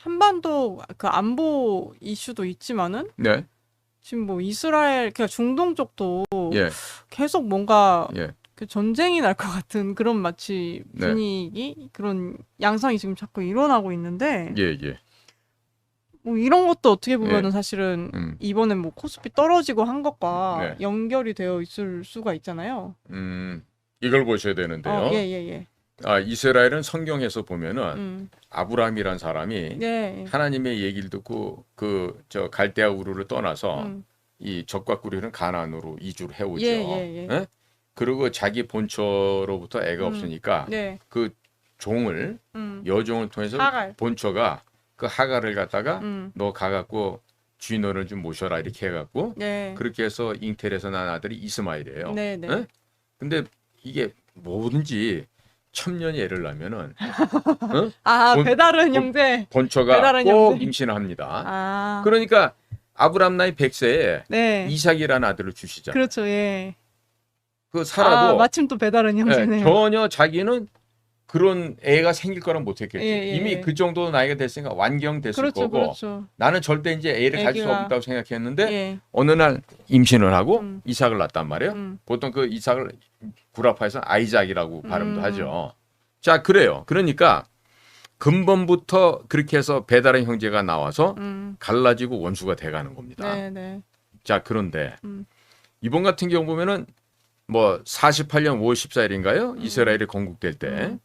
한반도 그 안보 이슈도 있지만은 네. 지금 뭐 이스라엘 그냥 중동 쪽도 예. 계속 뭔가 예. 그 전쟁이 날 것 같은 그런 마치 네. 분위기 그런 양상이 지금 자꾸 일어나고 있는데 예, 예. 뭐 이런 것도 어떻게 보면은 사실은 음. 이번에 뭐 코스피 떨어지고 한 것과 네. 연결이 되어 있을 수가 있잖아요. 음. 이걸 보셔야 되는데요. 어, 예, 예, 예. 아, 이스라엘은 성경에서 보면은 음. 아브라함이란 사람이 네. 하나님의 얘기를 듣고 그 저 갈대아 우르를 떠나서 음. 이 적과 꾸리는 가나안으로 이주를 해오죠. 예, 예, 예. 예? 그리고 자기 본처로부터 애가 음. 없으니까 네. 그 종을 음. 여종을 통해서 하갈. 본처가 그 하갈을 갖다가 음. 너 가갖고 주인어를 좀 모셔라 이렇게 해갖고 네. 그렇게 해서 잉텔에서 난 아들이 이스마일이에요. 네, 네. 예? 근데 이게 뭐든지 천년이 애를 낳으면은 아, 본- 배달은 본- 형제. 본처가 배달은 꼭 형제. 임신을 합니다. 아. 그러니까 아브람 나이 100세에 네. 이삭이라는 아들을 주시잖아요. 그렇죠. 예. 그 아, 살아도 마침 또 배달은 예, 형제네요. 전혀 자기는 그런 애가 생길 거란 못했겠지. 예, 예, 이미 예. 그 정도 나이가 됐으니까 완경 됐을 그렇죠. 거고 그렇죠. 나는 절대 이제 애를 가질 수 애기가- 없다고 생각했는데 예. 어느 날 임신을 하고 음. 이삭을 낳단 말이에요. 음. 보통 그 이삭을 구라파에서 아이작이라고 발음도 음. 하죠. 자, 그래요. 그러니까 근본부터 그렇게 해서 배달의 형제가 나와서 음. 갈라지고 원수가 돼가는 겁니다. 네, 네. 자, 그런데 음. 이번 같은 경우 보면은 뭐 48년 5월 14일인가요? 이스라엘이 건국될 때 음.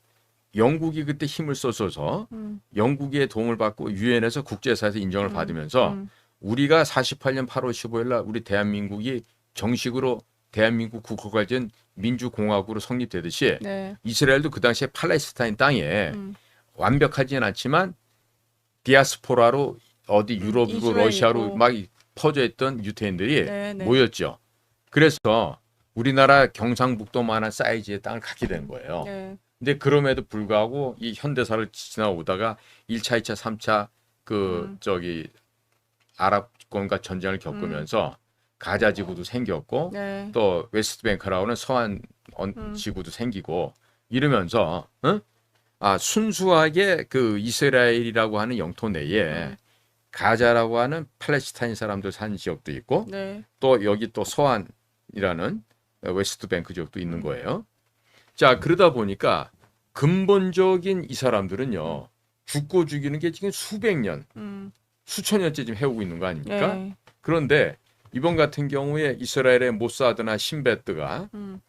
영국이 그때 힘을 써서 음. 영국의 도움을 받고 유엔에서 국제사에서 인정을 음. 받으면서 음. 우리가 48년 8월 15일 날 우리 대한민국이 정식으로 대한민국 국호가진 민주공화국으로 성립되듯이 네. 이스라엘도 그 당시에 팔레스타인 땅에 음. 완벽하지는 않지만 디아스포라로 어디 유럽이고. 러시아로 막 퍼져 있던 유태인들이 네, 네. 모였죠. 그래서 우리나라 경상북도만한 사이즈의 땅을 갖게 된 거예요. 네. 근데 그럼에도 불구하고 이 현대사를 지나오다가 1차, 2차, 3차 그 음. 저기 아랍권과 전쟁을 겪으면서 가자 지구도 생겼고 네. 또 웨스트뱅크라고는 서한 언- 음. 지구도 생기고 이러면서 어? 아 순수하게 그 이스라엘이라고 하는 영토 내에 음. 가자라고 하는 팔레스타인 사람들 사는 지역도 있고 네. 또 여기 또 서한이라는 웨스트뱅크 지역도 있는 거예요. 자 그러다 보니까 근본적인 이 사람들은요 죽고 죽이는 게 지금 수백 년, 음. 수천 년째 지금 해오고 있는 거 아닙니까? 네. 그런데 이번 같은 경우에 이스라엘의 모사드나 신베트가 음.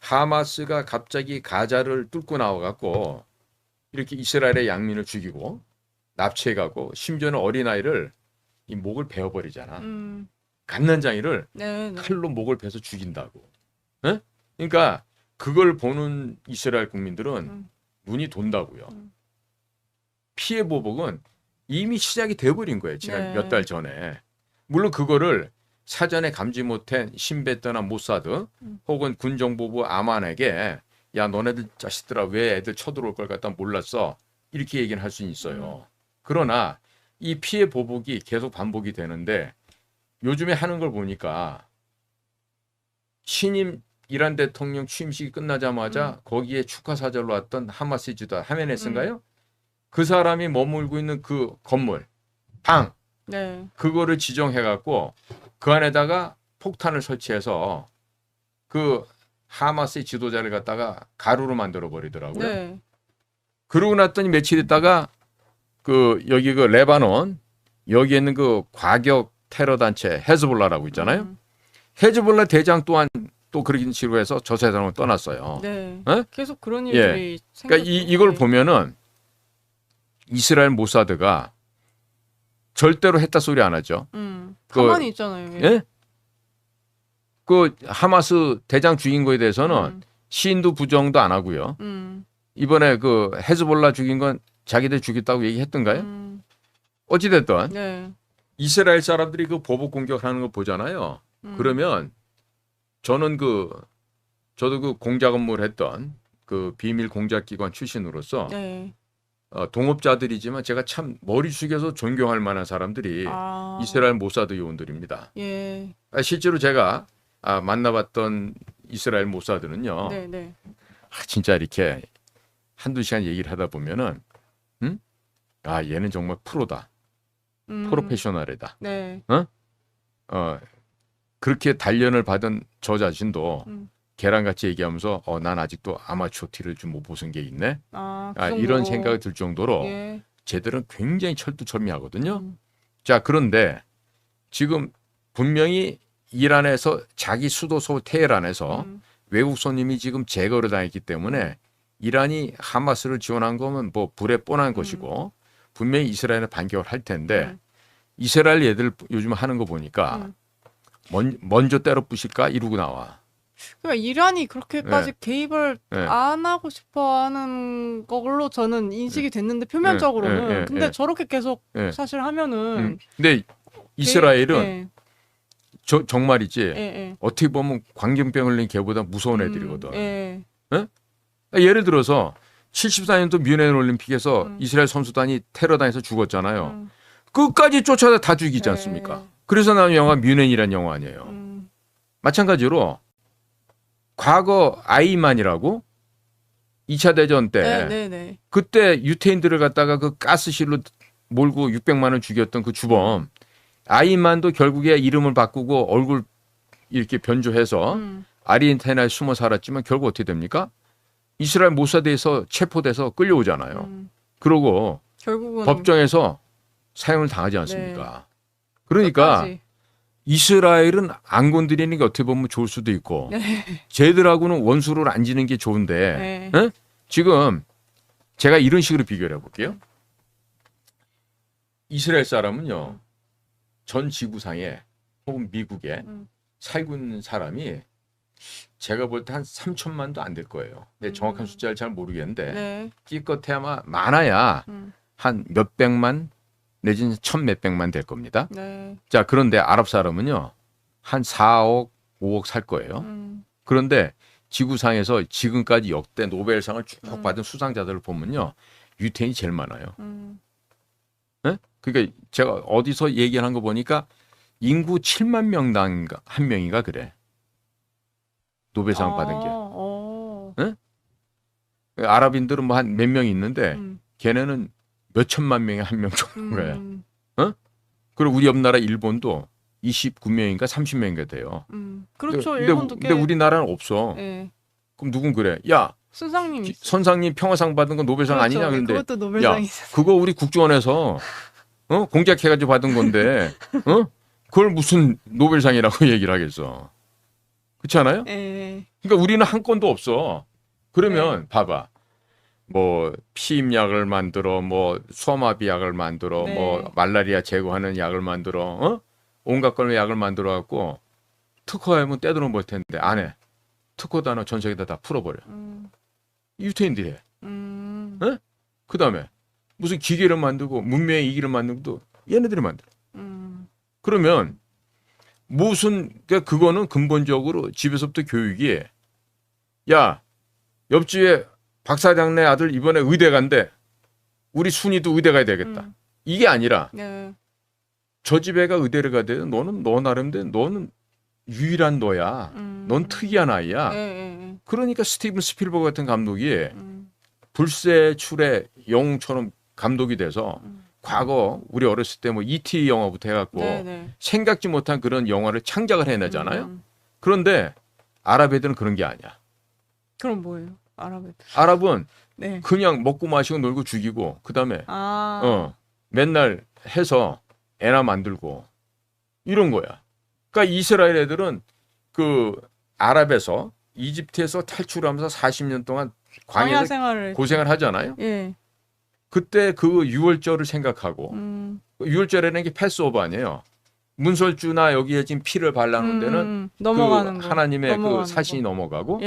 하마스가 갑자기 가자를 뚫고 나와갖고 이렇게 이스라엘의 양민을 죽이고 납치해가고 심지어는 어린아이를 이 목을 베어버리잖아. 음. 갓난장이를 네. 네. 칼로 목을 베서 죽인다고. 예? 그러니까 그걸 보는 이스라엘 국민들은 음. 눈이 돈다고요. 음. 피해 보복은 이미 시작이 돼버린 거예요. 지난 네. 몇달 전에. 물론 그거를 사전에 감지 못한 신베트나 모사드 음. 혹은 군정보부 아만에게 야 너네들 자식들아 왜 애들 쳐들어올 걸 갖다 몰랐어 이렇게 얘기는 할 수는 있어요. 그러나 이 피해 보복이 계속 반복이 되는데 요즘에 하는 걸 보니까 신임 이란 대통령 취임식이 끝나자마자 거기에 축하 사절로 왔던 하마스 지도자 하메네스인가요? 그 사람이 머물고 있는 그 건물 방 네. 그거를 지정해 갖고 그 안에다가 폭탄을 설치해서 그 하마스의 지도자를 갖다가 가루로 만들어 버리더라고요. 네. 그러고 났더니 며칠 있다가 그 여기 그 레바논 여기 있는 그 과격 테러 단체 헤즈볼라라고 있잖아요. 음. 헤즈볼라 대장 또한 또 그러긴 식으로 해서 저 세상을 떠났어요. 네. 어? 계속 그런 예. 일들이 그러니까 이. 이걸 네. 보면은 이스라엘 모사드가 절대로 했다 소리 안 하죠. 음. 그- 가만히 있잖아요. 예. 예? 그 하마스 대장 죽인 거에 대해서는 음. 시인도 부정도 안 하고요. 음. 이번에 그 헤즈볼라 죽인 건 자기들 죽였다고 얘기했던가요? 음. 어찌됐든 네. 이스라엘 사람들이 그 보복 공격하는 거 보잖아요. 음. 그러면 저는 그 저도 그 공작 업무를 했던 그 비밀 공작 기관 출신으로서 네. 어, 동업자들이지만 제가 참 머리 숙여서 존경할 만한 사람들이 아. 이스라엘 모사드 요원들입니다. 예. 아, 실제로 제가 아, 만나봤던 이스라엘 모사드는요. 네, 네. 아, 진짜 이렇게 한두 시간 얘기를 하다 보면은 음? 아 얘는 정말 프로다, 음. 프로페셔널이다. 네. 어 그렇게 단련을 받은 저 자신도 음. 계란같이 얘기하면서 어 난 아직도 아마추어 티를 좀 못 벗은 게 있네. 아, 그 아. 이런 생각이 들 정도로 예. 쟤들은 굉장히 철두철미하거든요. 음. 자 그런데 지금 분명히 이란에서 자기 수도 서울 테헤란에서 음. 외국 손님이 지금 제거를 당했기 때문에 이란이 하마스를 지원한 거면 뭐 불에 뻔한 것이고 분명히 이스라엘은 반격을 할 텐데 음. 이스라엘 얘들 요즘 하는 거 보니까 음. 먼, 먼저 때려 부실까 이러고 나와. 그러니까 이란이 그렇게까지 개입을 네. 안 하고 싶어 하는 걸로 저는 인식이 됐는데 표면적으로는 네, 네, 근데 네. 저렇게 계속 예. 사실 하면은 음. 근데 이스라엘은 예, 저, 정말이지 예, 예. 어떻게 보면 광견병 흘린 개보다 무서운 애들이거든. 음, 예. 예를 들어서 74년도 뮌헨 올림픽에서 음. 이스라엘 선수단이 테러당해서 죽었잖아요. 음, 끝까지 쫓아다 다 죽이지 예, 않습니까? 그래서 나온 영화 뮌헨이라는 영화 아니에요. 음, 마찬가지로 과거 아이만이라고 2차 대전 때 네, 네, 네. 그때 유태인들을 갖다가 그 가스실로 몰고 600만 원 죽였던 그 주범 아이만도 결국에 이름을 바꾸고 얼굴 이렇게 변조해서 음, 아르헨티나에 숨어 살았지만 결국 어떻게 됩니까? 이스라엘 모사드에서 체포돼서 끌려오잖아요. 음. 그러고 결국은 법정에서 사형을 당하지 않습니까? 그러니까 끝까지. 이스라엘은 안 건드리는 게 어떻게 보면 좋을 수도 있고 네. 쟤들하고는 원수를 안 지는 게 좋은데 네. 예? 지금 제가 이런 식으로 비교를 해볼게요. 이스라엘 사람은요 전 지구상에 혹은 미국에 음. 살고 있는 사람이 제가 볼 때 한 3천만도 안 될 거예요. 정확한 음. 숫자를 잘 모르겠는데 네. 아마 많아야 음, 한 몇백만 내지는 천 몇백만 될 겁니다. 네. 자 그런데 아랍 사람은요 한 4억 5억 살 거예요. 음, 그런데 지구상에서 지금까지 역대 노벨상을 쭉 음. 받은 수상자들을 보면요 유태인이 제일 많아요. 음, 그러니까 제가 어디서 얘기를 한거 보니까 인구 7만 명당 한 명인가 그래. 노벨상 아, 받은 게. 어, 아랍인들은 뭐 한 몇 명 있는데 음, 걔네는 몇 천만 명에 한 명 정도인 거예요. 음, 그리고 우리 옆 나라 일본도 29명인가 30명인가 돼요. 음. 그렇죠. 근데, 일본도 근데, 꽤. 근데 우리나라는 없어. 예. 그럼 누군 그래? 야 기- 있- 선상님 평화상 받은 건 노벨상 그렇죠. 아니냐? 근데 그것도 노벨상이 있어요. 그거 우리 국정원에서 어? 공작해 가지고 받은 건데 어? 그걸 무슨 노벨상이라고 얘기를 하겠어. 그렇지 않아요? 예. 그러니까 우리는 한 건도 없어. 그러면 네. 봐봐. 뭐 피임약을 만들어 뭐 수화마비 약을 만들어 네. 뭐 말라리아 제거하는 약을 만들어 어? 온갖 걸로 약을 만들어 갖고 특허하면 떼들어 볼 텐데 안 해. 특허 단어 전 세계다 다 풀어버려. 음, 유태인들이 해. 음, 네? 그다음에 무슨 기계를 만들고 문명의 이기를 만들고 도 얘네들이 만들어. 음, 그러면 무슨 그러니까 그거는 근본적으로 집에서부터 교육이 야 옆집에 박 사장네 아들 이번에 의대 간대 우리 순이도 의대 가야 되겠다 음, 이게 아니라 네. 저 집애가 의대를 가대 너는 너 나름대로 너는 유일한 너야 음. 넌 특이한 아이야 예, 예, 예. 그러니까 스티븐 스필버그 같은 감독이 음, 불세출의 영웅처럼 감독이 돼서 음. 과거 우리 어렸을 때 뭐 E.T. 영화부터 해갖고 네, 네. 생각지 못한 그런 영화를 창작을 해내잖아요. 음, 그런데 아랍 애들은 그런 게 아니야. 그럼 뭐예요? 아랍에. 아랍은 네. 그냥 먹고 마시고 놀고 죽이고 그다음에 아. 어 맨날 해서 애나 만들고 이런 거야. 그러니까 이스라엘 애들은 그 아랍에서 이집트에서 탈출하면서 40년 동안 광야 생활을. 고생을 하잖아요. 예. 그때 그 유월절을 생각하고 음. 유월절에는 게 패스오버 아니에요. 문설주나 여기에 지금 피를 발라놓은 데는 음, 넘어가는 그 거. 하나님의 넘어가는 그 사신이 거. 넘어가고 예,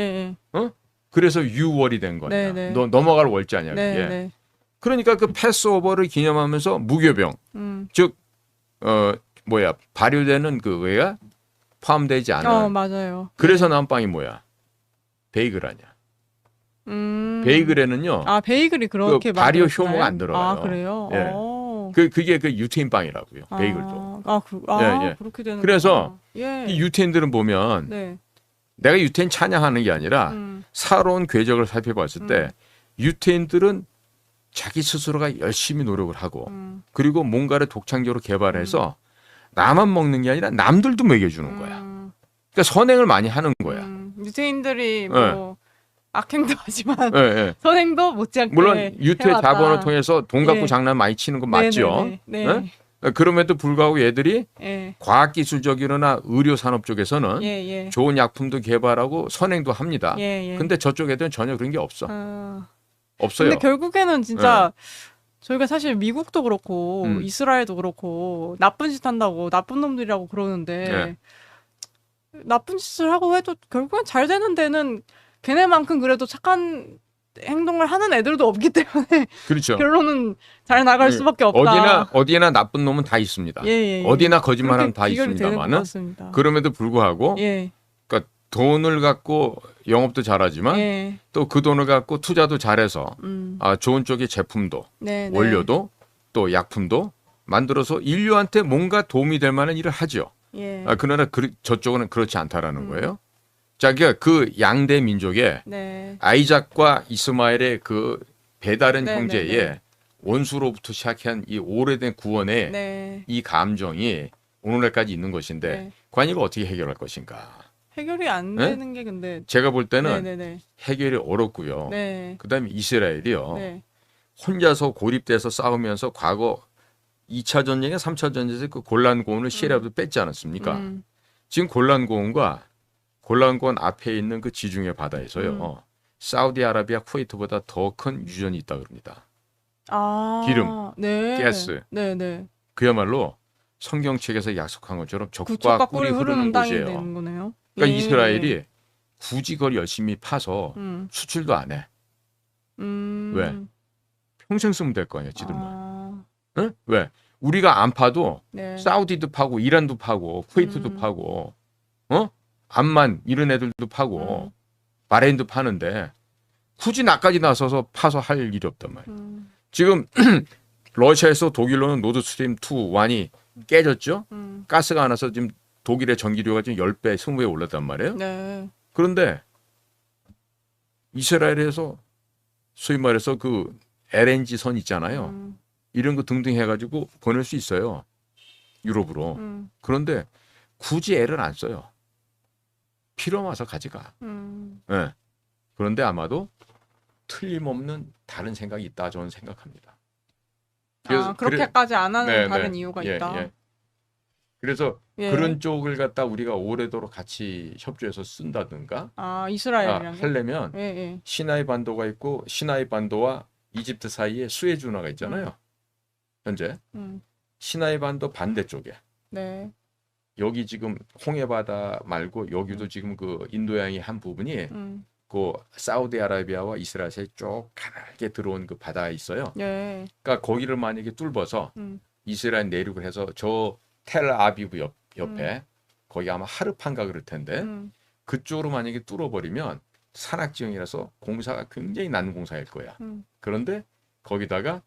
예. 그래서 유월이 된 거야. 네, 네. 너 넘어갈 월자 아니야. 네, 네. 그러니까 그 패스오버를 기념하면서 무교병 음. 어 뭐야 발효되는 그 의가 포함되지 않은 어, 맞아요. 그래서 나온 빵이 뭐야 베이글 아니야. 음. 베이글에는요 아, 베이글이 그렇게 그 발효? 효모가 안 들어가요. 아, 그래요? 예. 어. 그 그게 그 유태인 빵이라고요. 베이글도. 아, 아, 그, 아 예, 예. 그렇게 되는 그래서 예. 이 유태인들은 보면 네. 내가 유태인 찬양하는 게 아니라 음. 살아온 궤적을 살펴봤을 때 음. 유태인들은 자기 스스로가 열심히 노력을 하고 음. 그리고 뭔가를 독창적으로 개발해서 나만 먹는 게 아니라 남들도 먹여주는 거야. 음. 그러니까 선행을 많이 하는 거야. 음. 유태인들이 뭐 악행도 하지만 예, 예. 선행도 못지않게 물론 유태 해왔다. 자본을 통해서 돈 갖고 예. 장난 많이 치는 건 맞죠. 네, 네, 네. 예? 그럼에도 불구하고 얘들이 네. 과학기술적이거나 의료 산업 쪽에서는 예, 예. 좋은 약품도 개발하고 선행도 합니다. 예, 예. 근데 저쪽 애들은 전혀 그런 게 없어. 아, 없어요. 근데 결국에는 진짜 저희가 사실 미국도 그렇고 음. 이스라엘도 그렇고 나쁜 짓 한다고 나쁜 놈들이라고 그러는데 네. 나쁜 짓을 하고 해도 결국엔 잘 되는 데는 걔네만큼 그래도 착한 행동을 하는 애들도 없기 때문에 그렇죠. 결론은 잘 나갈 네. 수밖에 없다. 어디나 어디나 나쁜 놈은 다 있습니다. 예, 예, 예. 어디나 거짓말하면 그렇게 다 있습니다만은. 그럼에도 불구하고 예, 돈을 갖고 영업도 잘하지만 예, 또그 돈을 갖고 투자도 잘해서 음, 아, 좋은 쪽의 제품도 네, 네. 원료도 또 약품도 만들어서 인류한테 뭔가 도움이 될 만한 일을 하죠. 예, 아, 그러나 그, 저쪽은 그렇지 않다라는 음. 거예요. 자, 그러니까 그 양대 민족의 네, 아이작과 이스마엘의 그 배다른 네, 형제의 네, 네. 원수로부터 시작한 이 오래된 구원의 네, 이 감정이 오늘날까지 있는 것인데 네. 이걸 어떻게 해결할 것인가? 해결이 안 네? 되는 게 근데 제가 볼 때는 해결이 어렵고요. 네, 그다음에 이스라엘이요. 네, 혼자서 고립돼서 싸우면서 과거 2차 전쟁에 3차 전쟁에서 그 골란 고원을 시리아도 뺐지 않았습니까? 음, 지금 골란 고원과 골란 고원 앞에 있는 그 지중해 바다에서요. 음. 사우디아라비아, 쿠웨이트보다 더 큰 유전이 있다 그럽니다. 아, 기름, 네, 가스. 네, 네. 그야말로 성경책에서 약속한 것처럼 적과 그쪽과 꿀이 꿀이 흐르는 흐르는 곳이에요. 그러니까 예. 이스라엘이 굳이 그걸 열심히 파서 음, 수출도 안 해. 음, 왜? 평생 쓰면 될 거 아니야, 지들만. 아, 응? 왜? 우리가 안 파도 네. 사우디도 파고 이란도 파고 쿠웨이트도 음. 파고 어? 암만 이런 애들도 파고 음. 바레인도 파는데 굳이 나까지 나서서 파서 할 일이 없단 말이야. 음, 지금 러시아에서 독일로는 노드 스트림 2 1이 깨졌죠. 음, 가스가 안 와서 지금 독일의 전기료가 지금 10배, 20배 올랐단 말이에요. 네. 그런데 이스라엘에서 소위 말해서 그 LNG 선 있잖아요. 음, 이런 거 등등 해가지고 보낼 수 있어요. 유럽으로. 음, 그런데 굳이 애를 안 써요. 필요 와서 가져가. 음. 예. 그런데 아마도 틀림없는 다른 생각이 있다 저는 생각합니다. 아, 그렇게까지 안 하는 네, 다른 네. 이유가 예, 있다. 예. 그래서 예. 그런 쪽을 갖다 우리가 오래도록 같이 협조해서 쓴다든가 아, 아, 이스라엘이랑. 하려면 예, 예. 시나이 반도가 있고 시나이 반도와 이집트 사이에 수에즈 운하가 있잖아요. 현재 음, 시나이 반도 반대쪽에 네. 여기 지금 홍해 바다 말고 여기도 지금 그 인도양의 한 부분이 음, 그 사우디아라비아와 이스라엘 사이 쭉 가늘게 들어온 그 바다가 있어요. 예. 그러니까 거기를 만약에 뚫어서 음, 이스라엘 내륙을 해서 저 텔아비브 옆 옆에 거기 아마 하르판가 그럴 텐데 음, 그쪽으로 만약에 뚫어버리면 산악 지형이라서 공사가 굉장히难 공사일 거야. 음, 그런데 거기다가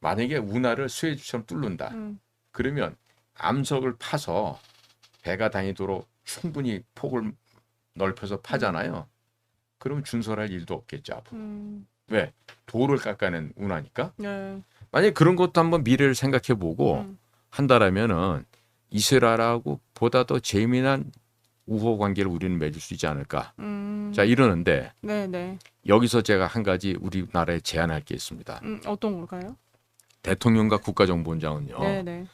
만약에 운하를 수해주처럼 뚫는다. 음, 그러면 암석을 파서 배가 다니도록 충분히 폭을 넓혀서 파잖아요. 그럼 준설할 일도 없겠죠. 앞으로. 음, 왜? 돌을 깎아낸 운하니까. 예. 만약에 그런 것도 한번 미래를 생각해 보고 음, 한다라면은 이스라엘하고 보다 더 재미난 우호 관계를 우리는 맺을 수 있지 않을까. 음. 자, 이러는데 네, 네. 여기서 제가 한 가지 우리나라에 제안할 게 있습니다. 음, 어떤 걸까요? 대통령과 국가정보원장은요. 네, 네.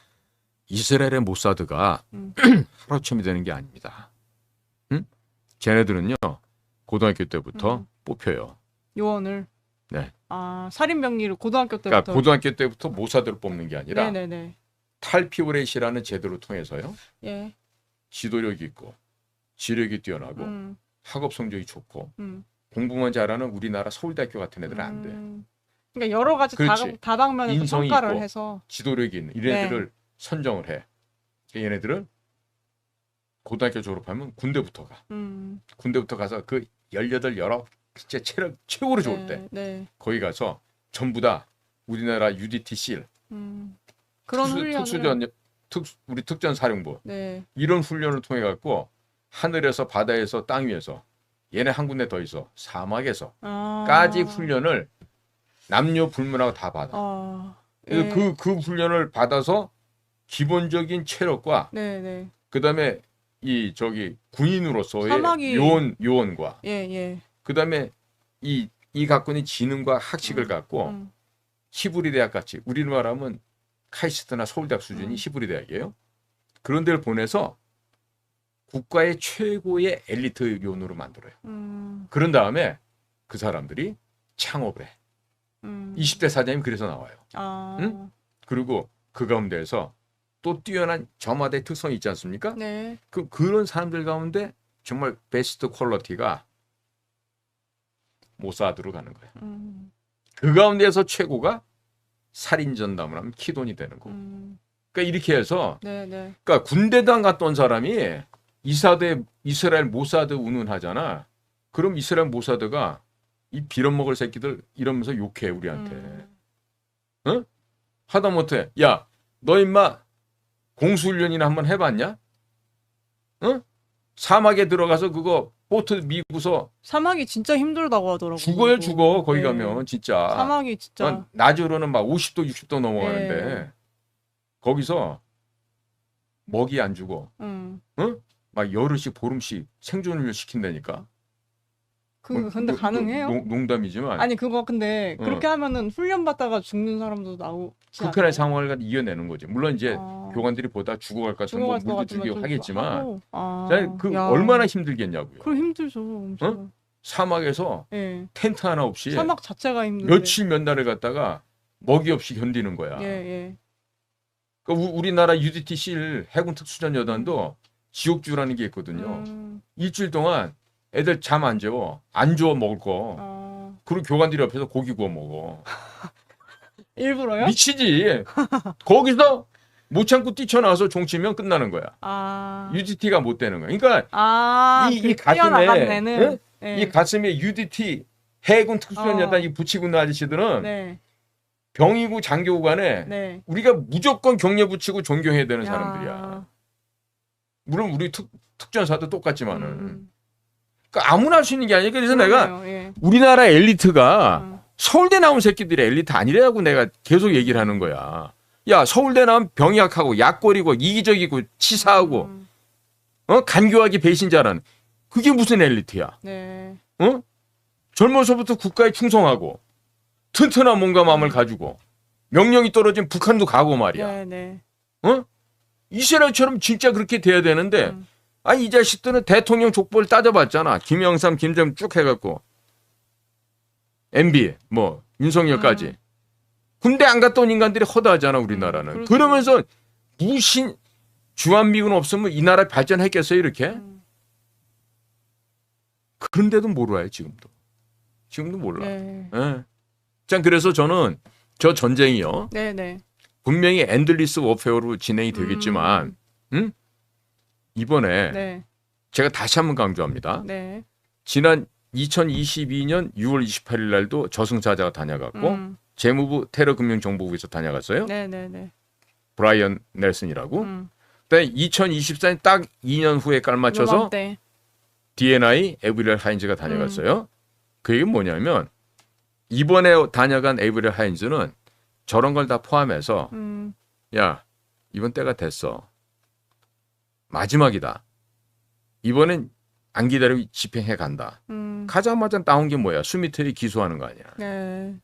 이스라엘의 모사드가 음. 하루아침이 되는 게 아닙니다. 응? 쟤네들은요. 고등학교 때부터 음. 뽑혀요. 요원을. 네. 아, 살인 병리를 고등학교 때부터. 그러니까 고등학교 때부터 모사드를 뽑는 게 아니라 네, 네, 네. 탈피오레이시라는 제도를 통해서요. 예. 지도력이 있고 지력이 뛰어나고 음, 학업 성적이 좋고 음. 공부만 잘하는 우리나라 서울대학교 같은 애들은 안 돼. 음. 그러니까 여러 가지 다. 다방면에서 평가를 있고. 해서 지도력이 있는 네. 이런 애들을 선정을 해. 그러니까 얘네들은 고등학교 졸업하면 군대부터 가. 음. 군대부터 가서 그 18, 19 진짜 체력 최고로 좋을 때 네, 네. 거기 가서 전부 다 우리나라 UDT 실 음. 그런 특수, 훈련을 특수전 특 우리 특전 사령부 네. 이런 훈련을 통해 갖고 하늘에서 바다에서 땅 위에서 얘네 한 군데 더 있어 사막에서 아. 까지 훈련을 남녀 불문하고 다 받아. 아. 예. 그, 그 훈련을 받아서 기본적인 체력과 네, 네. 그다음에 이 저기 군인으로서의 사막이- 요원 요원과 예, 예. 그다음에 이 이 갖고 있는 지능과 학식을 음, 갖고 음. 히브리 대학 같이 우리로 말하면 카이스트나 서울대학 수준이 음. 히브리 대학이에요. 그런 데를 보내서 국가의 최고의 엘리트 요원으로 만들어요. 음. 그런 다음에 그 사람들이 창업을 해. 음. 20대 사장님 그래서 나와요. 아. 응? 그리고 그 가운데에서 또 뛰어난 저마다의 특성이 있지 않습니까? 네. 그 그런 사람들 가운데 정말 베스트 퀄리티가 모사드로 가는 거예요. 음. 그 가운데에서 최고가 살인 전담을 하면 키돈이 되는 거고. 음. 그러니까 이렇게 해서 네, 네. 그러니까 갔다 온 사람이 이사대 이스라엘 모사드 운운하잖아. 그럼 이스라엘 모사드가 이 빌어먹을 새끼들 이러면서 욕해 우리한테. 음. 하다못해 야 너 임마 공수훈련이나 한번 해봤냐? 응? 사막에 들어가서 그거 보트 미고서 사막이 진짜 힘들다고 하더라고요. 죽어요. 죽어 거기 네. 가면 진짜 사막이 진짜 난 낮으로는 막 50도 60도 넘어가는데 네. 거기서 먹이 안 주고 음. 막 열흘씩 보름씩 생존을 시킨다니까. 그 뭐, 근데 농- 가능해요? 농, 농담이지만 아니 그거 근데 어. 그렇게 하면은 훈련 받다가 죽는 사람도 나오지 극한의 않아요? 상황을 이겨내는 거지. 물론 이제 아. 교관들이 보다 죽어갈 것 같으면 뭐 죽어갈 것 물도 같으면 좀 하겠지만 하고. 아. 자, 그 야. 얼마나 힘들겠냐고요. 그럼 힘들죠. 엄청. 사막에서 예. 텐트 하나 없이 사막 자체가 힘든데. 며칠 몇 날을 갔다가 먹이 없이 견디는 거야. 예, 예. 우- 우리나라 UDTC를 해군 특수전 여단도 지옥주라는 게 있거든요. 음. 일주일 동안 애들 잠 안 재워. 안줘 먹을 거. 아. 그리고 교관들이 옆에서 고기 구워 먹어. 일부러요? 미치지. 거기서 못 참고 뛰쳐나와서 종치면 끝나는 거야. 아. UDT가 못 되는 거야. 그러니까 아. 이- 그이 가슴에, 뛰어나간 데는. 응? 예. 이 가슴에 UDT 해군 특수전 어. 여단 이 붙이고 있는 아저씨들은 네. 병이고 장교고 간에 네. 우리가 무조건 격려 붙이고 존경해야 되는 야. 사람들이야. 물론 우리 특, 특전사도 똑같지만은. 음. 그러니까 아무나 할 수 있는 게 아니야. 그래서 내가 그러네요. 예. 우리나라 엘리트가 음. 서울대 나온 새끼들이 엘리트 아니라고 내가 계속 얘기를 하는 거야. 야 서울대 나온 병약하고 약골이고 이기적이고 치사하고 음. 어 간교하기 배신자라는 그게 무슨 엘리트야? 네. 어? 젊어서부터 국가에 충성하고 튼튼한 몸과 마음을 가지고 명령이 떨어진 북한도 가고 말이야. 네, 네. 어? 이스라엘처럼 진짜 그렇게 돼야 되는데 음. 아니 이 자식들은 대통령 족보를 따져봤잖아. 김영삼, 김정 쭉 해갖고 MB 뭐 윤석열까지 음. 군대 안 갔다 온 인간들이 허다하잖아 우리나라는. 음, 그렇죠. 그러면서 무신 주한미군 없으면 이 나라 발전했겠어요 이렇게? 음. 그런데도 몰라요 지금도. 지금도 몰라. 네. 예. 자 그래서 저는 저 전쟁이요 네, 네. 분명히 엔들리스 워페어로 진행이 되겠지만 음. 이번에 네. 제가 다시 한번 강조합니다. 네. 지난 2022년 6월 28일 날도 저승사자가 다녀갔고 음. 재무부 테러금융정보국에서 다녀갔어요. 네, 네, 네. 브라이언 넬슨이라고. 음. 그다음에 2024년 딱 2년 후에 깔맞춰서 요맘때. DNI 에브리얼 하인즈가 다녀갔어요. 음. 그 얘기는 뭐냐면 이번에 다녀간 에브리얼 하인즈는 저런 걸 다 포함해서 음. 야 이번 때가 됐어. 마지막이다. 이번엔 안 기다리고 집행해 간다. 음. 가자마자 나온 게 뭐야? 수미텔이 기소하는 거 아니야. 네.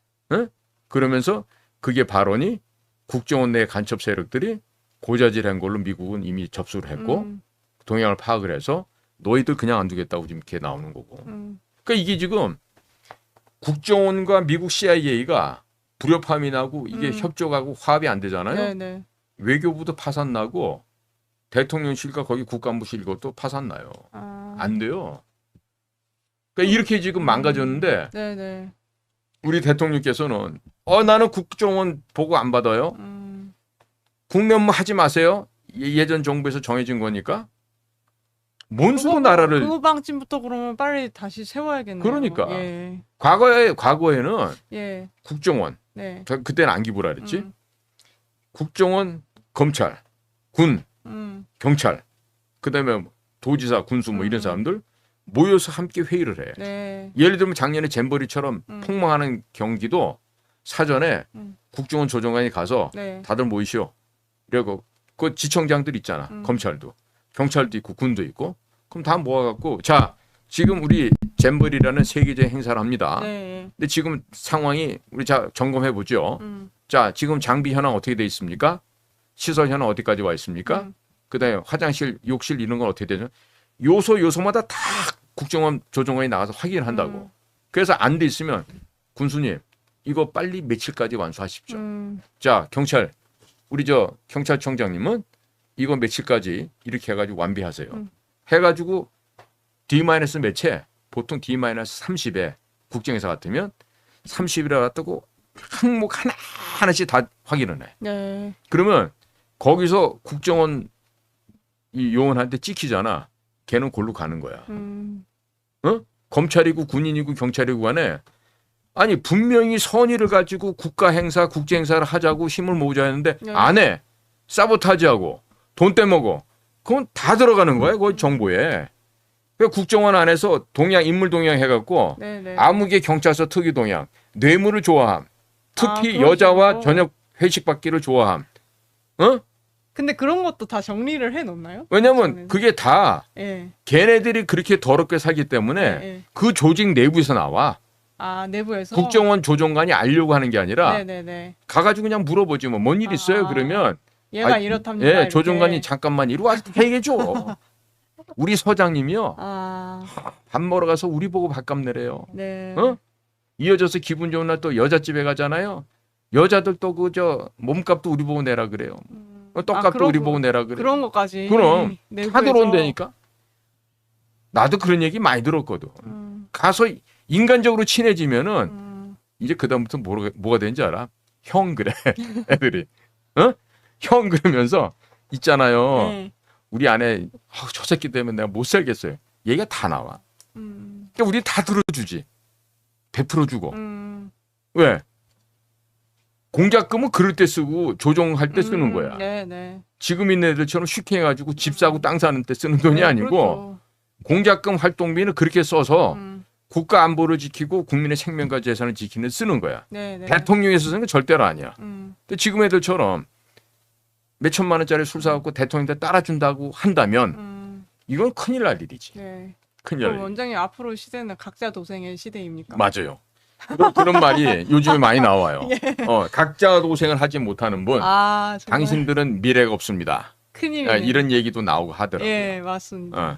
그러면서 그게 발언이 국정원 내 간첩 세력들이 고자질한 걸로 미국은 이미 접수를 했고 음. 동향을 파악을 해서 너희들 그냥 안 두겠다고 지금 이렇게 나오는 거고. 음. 그러니까 이게 지금 국정원과 미국 CIA가 불협화음이 나고 이게 음. 협조하고 화합이 안 되잖아요. 네, 네. 외교부도 파산 나고 대통령실과 거기 국간부실 것도 파산 나요. 아. 안 돼요. 그러니까 이렇게 지금 망가졌는데 네, 네. 우리 대통령께서는 어 나는 국정원 보고 안 받아요. 음. 국면무 하지 마세요. 예- 예전 정부에서 정해진 거니까. 뭔 수로 나라를 그 방침부터 그러면 빨리 다시 세워야겠네요. 그러니까. 예. 과거에 과거에는 예. 국정원 네. 저 그때는 안기부라 그랬지. 음. 국정원, 검찰, 군, 음. 경찰, 그다음에 도지사, 군수 뭐 이런 음. 사람들 모여서 함께 회의를 해. 네. 예를 들면 작년에 잼버리처럼 음. 폭망하는 경기도 사전에 음. 국정원 조정관이 가서 네. 다들 모이시오. 이러고 그 지청장들 있잖아. 음. 검찰도 경찰도 있고 군도 있고 그럼 다 모아갖고 자 지금 우리 잼버리라는 세계적 행사를 합니다. 네. 근데 지금 상황이 우리 자 점검해 보죠. 음. 자 지금 장비 현황 어떻게 돼 있습니까? 시설 현황 어디까지 와 있습니까? 음. 그다음에 화장실, 욕실 이런 건 어떻게 되죠? 요소 요소마다 다 국정원 조정관이 나가서 확인을 한다고. 음. 그래서 안 돼 있으면 군수님 이거 빨리 며칠까지 완수하십시오. 음. 자 경찰 우리 저 경찰청장님은 이거 며칠까지 이렇게 해가지고 완비하세요. 음. 해가지고 D 마이너스 몇에 보통 D 마이너스 30에 국정에서 같으면 30이라 뜨고 항목 하나 하나씩 다 확인을 해. 네. 그러면 거기서 국정원 이 요원한테 찍히잖아. 걔는 골로 가는 거야. 음. 검찰이고 군인이고 경찰이고 간에 아니 분명히 선의를 가지고 국가 행사, 국제 행사를 하자고 힘을 모으자 했는데 네. 안 해. 사보타지하고 돈 떼먹어. 그건 다 들어가는 거야. 그 정보에. 그 국정원 안에서 동향 인물 동향 해갖고 네, 네. 아무개 경찰서 특이 동향, 뇌물을 좋아함. 특히 아, 여자와? 저녁 회식 받기를 좋아함. 어? 근데 그런 것도 다 정리를 해 놓나요? 왜냐면 그게 다 예. 걔네들이 그렇게 더럽게 살기 때문에 예, 예. 그 조직 내부에서 나와. 아, 내부에서 국정원 조정관이 알려고 하는 게 아니라 네, 네, 네. 가가지고 그냥 물어보지 뭐 뭔 일 있어요? 아, 그러면 얘가 아, 이렇답니다. 예 이렇게. 조정관이 잠깐만 이리 와서 얘기해 줘. 우리 서장님이요 아, 밥 먹으러 가서 우리 보고 밥값 내래요. 네. 어? 이어져서 기분 좋은 날 또 여자집에 가잖아요. 여자들 또 그저 몸값도 우리 보고 내라 그래요. 음. 어, 아, 떡값도 우리 거- 보고 내라 그래. 그런 것까지. 그럼. 내부에서. 다 들어온다니까. 나도 그런 얘기 많이 들었거든. 음, 가서 인간적으로 친해지면은 음, 이제 그다음부터 뭐가, 뭐가 되는지 알아? 형 그래 애들이 어? 형 그러면서 있잖아요 네. 우리 안에 아, 저 새끼 때문에 내가 못 살겠어요 얘가 다 나와 음, 그러니까 우리 다 들어주지 베풀어주고 음. 왜 공작금은 그럴 때 쓰고 조정할 때 쓰는 음, 거야 네, 네. 지금 있는 애들처럼 쉽게 해가지고 집 사고 땅 사는 때 쓰는 돈이 네, 아니고 그렇죠. 공작금 활동비는 그렇게 써서 음, 국가 안보를 지키고 국민의 생명과 재산을 지키는 쓰는 거야 네, 네. 대통령에서 쓰는 건 절대로 아니야 음, 근데 지금 애들처럼 몇 천만 원짜리 술 사갖고 대통령한테 따라준다고 한다면 음, 이건 큰일 날 일이지. 네. 큰일 날 일. 원장님 앞으로 시대는 각자 도생의 시대입니까? 맞아요. 그런, 그런 말이 요즘에 많이 나와요. 어, 각자 도생을 하지 못하는 분, 예. 아, 정말 당신들은 미래가 없습니다. 큰일이네. 아, 이런 얘기도 나오고 하더라고요. 예, 맞습니다. 어.